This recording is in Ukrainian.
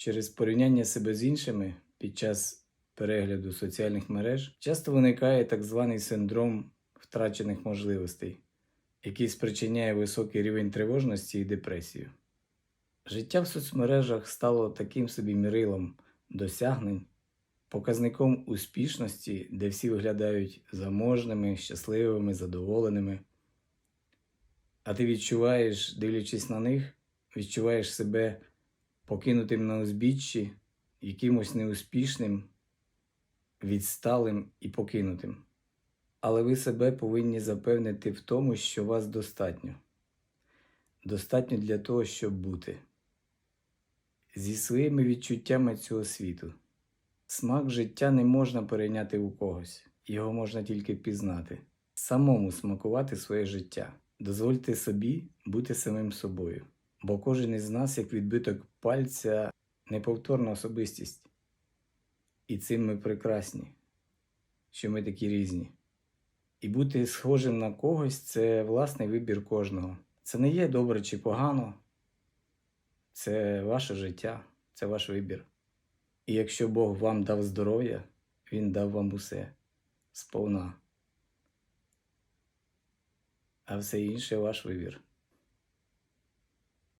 Через порівняння себе з іншими під час перегляду соціальних мереж часто виникає так званий синдром втрачених можливостей, який спричиняє високий рівень тривожності і депресію. Життя в соцмережах стало таким собі мірилом досягнень, показником успішності, де всі виглядають заможними, щасливими, задоволеними. А ти відчуваєш, дивлячись на них, відчуваєш себе покинутим на узбіччі, якимось неуспішним, відсталим і покинутим. Але ви себе повинні запевнити в тому, що вас достатньо. Достатньо для того, щоб бути. Зі своїми відчуттями цього світу. Смак життя не можна перейняти у когось, його можна тільки пізнати, самому смакувати своє життя. Дозвольте собі бути самим собою, бо кожен із нас, як відбиток пальця, неповторна особистість. І цим ми прекрасні, що ми такі різні. І бути схожим на когось це власний вибір кожного. Це не є добре чи погано, це ваше життя, це ваш вибір. І якщо Бог вам дав здоров'я, Він дав вам усе сповна. А все інше ваш вибір.